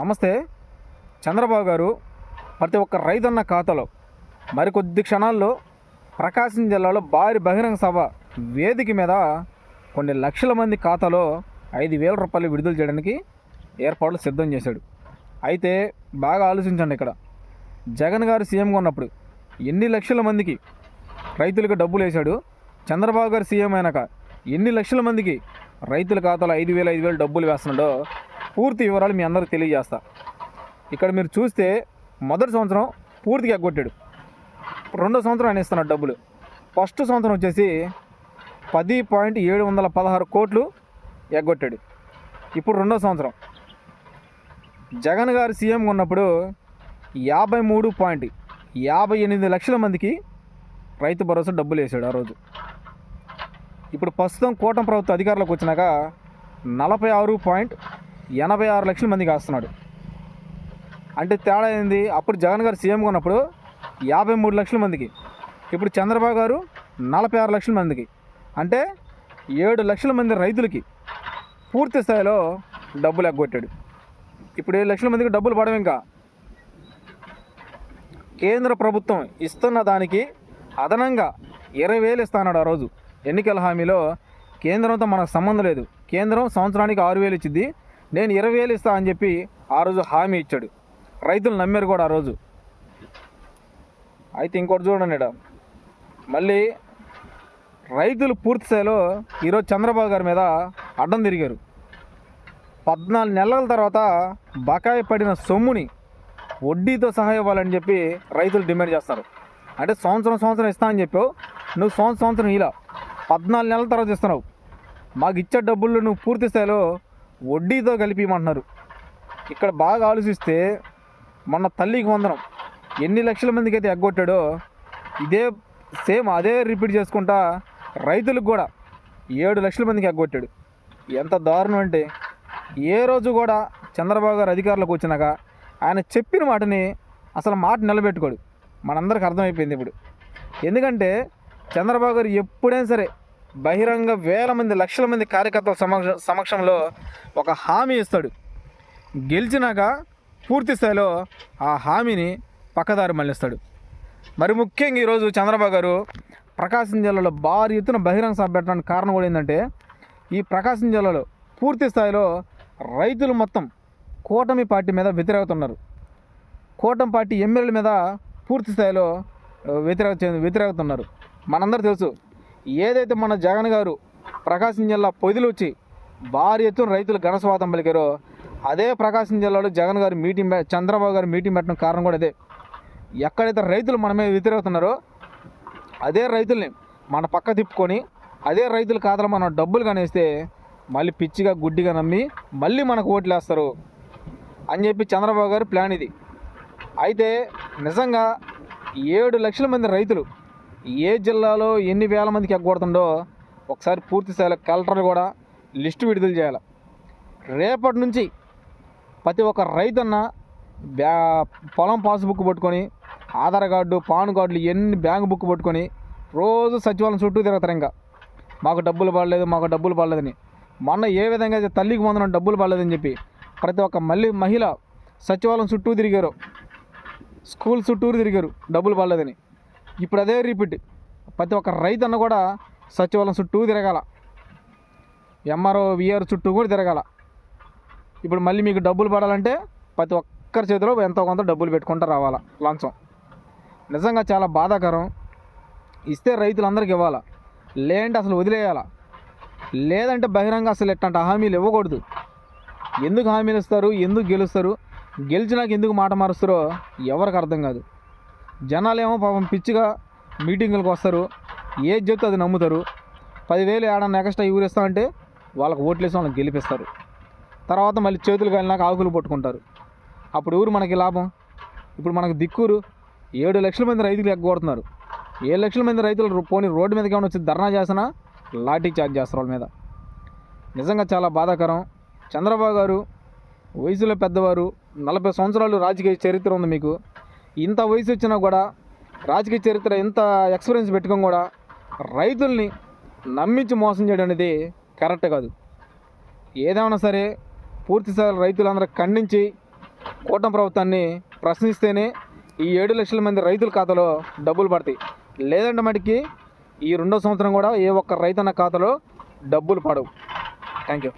నమస్తే. చంద్రబాబు గారు ప్రతి ఒక్క రైతన్న ఖాతాలో మరికొద్ది క్షణాల్లో ప్రకాశం జిల్లాలో భారీ బహిరంగ సభ వేదిక మీద కొన్ని లక్షల మంది ఖాతాలో ఐదు వేల రూపాయలు విడుదల చేయడానికి ఏర్పాట్లు సిద్ధం చేశాడు. అయితే బాగా ఆలోచించండి ఇక్కడ. జగన్ గారు సీఎంగా ఉన్నప్పుడు ఎన్ని లక్షల మందికి రైతులకు డబ్బులు వేశాడు? చంద్రబాబు గారు సీఎం అయినాక ఎన్ని లక్షల మందికి రైతుల ఖాతాలో ఐదు వేల ఐదు వేలు డబ్బులు వేస్తున్నాడో పూర్తి వివరాలు మీ అందరికి తెలియజేస్తా. ఇక్కడ మీరు చూస్తే మొదటి సంవత్సరం పూర్తిగా ఎగ్గొట్టాడు. రెండో సంవత్సరం ఆయన ఇస్తున్నాడు డబ్బులు. ఫస్ట్ సంవత్సరం వచ్చేసి పది పాయింట్ ఏడు వందల పదహారు కోట్లు ఎగ్గొట్టాడు. ఇప్పుడు రెండో సంవత్సరం. జగన్ గారు సీఎం ఉన్నప్పుడు యాభై మూడు పాయింట్ యాభై ఎనిమిది లక్షల మందికి రైతు భరోసా డబ్బులు వేసాడు ఆ రోజు. ఇప్పుడు ప్రస్తుతం కూటమి ప్రభుత్వ అధికారులకు వచ్చినాక నలభై ఆరు పాయింట్ ఎనభై ఆరు లక్షల మందికి వేస్తున్నాడు అంటే తేడా ఏంది? అప్పుడు జగన్ గారు సీఎంగా ఉన్నప్పుడు యాభై మూడు లక్షల మందికి. ఇప్పుడు చంద్రబాబు గారు నలభై ఆరు లక్షల మందికి. అంటే ఏడు లక్షల మంది రైతులకి పూర్తి స్థాయిలో డబ్బులు ఎగ్గొట్టాడు. ఇప్పుడు ఏడు లక్షల మందికి డబ్బులు పడవు ఇంకా. కేంద్ర ప్రభుత్వం ఇస్తున్న దానికి అదనంగా ఇరవై వేలు ఇస్తాన్నాడు ఆ రోజు. ఎన్నికల హామీలో కేంద్రంతో మనకు సంబంధం లేదు. కేంద్రం సంవత్సరానికి ఆరు వేలు ఇచ్చింది నేను ఇరవై వేలు ఇస్తా అని చెప్పి ఆ రోజు హామీ ఇచ్చాడు. రైతులు నమ్మారు కూడా ఆ రోజు. అయితే ఇంకోటి చూడండి మళ్ళీ రైతులు పూర్తి స్థాయిలో ఈరోజు చంద్రబాబు గారి మీద అడ్డం తిరిగారు. పద్నాలుగు నెలల తర్వాత బకాయి పడిన సొమ్ముని వడ్డీతో సహా ఇవ్వాలని చెప్పి రైతులు డిమాండ్ చేస్తారు. అంటే సంవత్సరం సంవత్సరం ఇస్తా అని చెప్పావు. నువ్వు సంవత్సరం సంవత్సరం ఇలా పద్నాలుగు నెలల తర్వాత ఇస్తున్నావు. మాకు ఇచ్చే డబ్బులు నువ్వు పూర్తి స్థాయిలో వడ్డీతో కలిపి ఇవ్వమంటున్నారు ఇక్కడ బాగా ఆలోచిస్తే మొన్న తల్లికి వందనం. ఎన్ని లక్షల మందికి అయితే ఎగ్గొట్టాడో ఇదే సేమ్ అదే రిపీట్ చేసుకుంటా రైతులకు కూడా ఏడు లక్షల మందికి ఎగ్గొట్టాడు. ఎంత దారుణం అంటే ఏ రోజు కూడా చంద్రబాబు గారు అధికారులకు వచ్చినాక ఆయన చెప్పిన మాటని అసలు మాట నిలబెట్టుకోడు. మనందరికి అర్థమైపోయింది ఇప్పుడు. ఎందుకంటే చంద్రబాబు గారు ఎప్పుడైనా సరే బహిరంగ వేల మంది లక్షల మంది కార్యకర్తల సమక్ష సమక్షంలో ఒక హామీ ఇస్తాడు. గెలిచినాక పూర్తి స్థాయిలో ఆ హామీని పక్కదారి మళ్ళిస్తాడు. మరి ముఖ్యంగా ఈరోజు చంద్రబాబు గారు ప్రకాశం జిల్లాలో భారీ ఎత్తున బహిరంగ సభ పెట్టడానికి కారణం కూడా ఏంటంటే ఈ ప్రకాశం జిల్లాలో పూర్తి స్థాయిలో రైతులు మొత్తం కూటమి పార్టీ మీద వ్యతిరేకతున్నారు. కూటమి పార్టీ ఎమ్మెల్యేల మీద పూర్తి స్థాయిలో వ్యతిరేక వ్యతిరేకతున్నారు. మనందరూ తెలుసు ఏదైతే మన జగన్ గారు ప్రకాశం జిల్లా పొదిలు వచ్చి భారీ ఎత్తున రైతులు ఘనస్వాతం పలికారో అదే ప్రకాశం జిల్లాలో జగన్ గారు మీటింగ్ చంద్రబాబు గారు మీటింగ్ పెట్టడం కారణం కూడా అదే ఎక్కడైతే రైతులు మన మీద వ్యతిరేకుతున్నారో అదే రైతుల్ని మన పక్క తిప్పుకొని అదే రైతుల ఖాతాలో మనం డబ్బులు కనేస్తే మళ్ళీ పిచ్చిగా గుడ్డిగా నమ్మి మళ్ళీ మనకు ఓట్లు వేస్తారు అని చెప్పి చంద్రబాబు గారు ప్లాన్ ఇది. అయితే నిజంగా ఏడు లక్షల మంది రైతులు ఏ జిల్లాలో ఎన్ని వేల మందికి ఎగ్గొడుతుందో ఒకసారి పూర్తి స్థాయిలో కలెక్టర్లు కూడా లిస్టు విడుదల చేయాలి. రేపటి నుంచి ప్రతి ఒక్క రైతన్న బ్యా పొలం పాస్బుక్ పట్టుకొని ఆధార్ కార్డు పాన్ కార్డులు ఎన్ని బ్యాంక్ బుక్ పట్టుకొని రోజు సచివాలయం చుట్టూ తిరుగుతారు ఇంకా. మాకు డబ్బులు పడలేదు మాకు డబ్బులు పడలేదని. మొన్న ఏ విధంగా అయితే తల్లికి పొందడం డబ్బులు పడలేదని చెప్పి ప్రతి ఒక్క మళ్ళీ మహిళ సచివాలయం చుట్టూ తిరిగారు. స్కూల్ చుట్టూరు తిరిగారు డబ్బులు పడలేదని. ఇప్పుడు అదే రిపీట్ ప్రతి ఒక్క రైతన్న కూడా సచివాలయం చుట్టూ తిరగాల. ఎంఆర్ఓ విఆర్ చుట్టూ కూడా తిరగాల. ఇప్పుడు మళ్ళీ మీకు డబ్బులు పడాలంటే ప్రతి ఒక్కరి చేతిలో ఎంతో కొంత డబ్బులు పెట్టుకుంటూ రావాలా లంచం. నిజంగా చాలా బాధాకరం. ఇస్తే రైతులందరికీ ఇవ్వాలా. లేదంటే అసలు వదిలేయాలా. లేదంటే బహిరంగ అసలు ఎట్లాంటి హామీలు ఇవ్వకూడదు. ఎందుకు హామీలు ఇస్తారు? ఎందుకు గెలుస్తారు? గెలిచినాక ఎందుకు మాట మారుస్తారో ఎవరికి అర్థం కాదు. జనాలేమో పాపం పిచ్చిగా మీటింగులకు వస్తారు. ఏది చెప్తే అది నమ్ముతారు? పదివేలు ఏడన్నా ఎక్స్ట్రా ఊరేస్తా ఇస్తామంటే వాళ్ళకి ఓట్లేసి వాళ్ళకి గెలిపిస్తారు. తర్వాత మళ్ళీ చేతులు కాలినాక ఆకులు పట్టుకుంటారు. అప్పుడు ఊరు మనకి లాభం? ఇప్పుడు మనకు దిక్కురు ఏడు లక్షల మంది రైతులు ఎగ్గొడుతున్నారు. ఏడు లక్షల మంది రైతులు పోనీ రోడ్డు మీదకి ఏమైనా వచ్చి ధర్నా చేసినా లాఠీ చార్జ్ చేస్తారు వాళ్ళ మీద. నిజంగా చాలా బాధాకరం. చంద్రబాబు గారు వయసులో పెద్దవారు నలభై సంవత్సరాలు రాజకీయ చరిత్ర ఉంది మీకు. ఇంత వయసు వచ్చినా కూడా రాజకీయ చరిత్ర ఇంత ఎక్స్పీరియన్స్ పెట్టుకొని కూడా రైతుల్ని నమ్మించి మోసం చేయడం అనేది కరెక్ట్ కాదు. ఏదేమైనా సరే పూర్తి రైతులందరూ ఖండించి కూటమి ప్రభుత్వాన్ని ప్రశ్నిస్తేనే ఈ ఏడు లక్షల మంది రైతుల ఖాతాలో డబ్బులు పడతాయి. లేదంటే మటుకి ఈ రెండో సంవత్సరం కూడా ఏ ఒక్క రైతన్న ఖాతాలో డబ్బులు పడవు. Thank you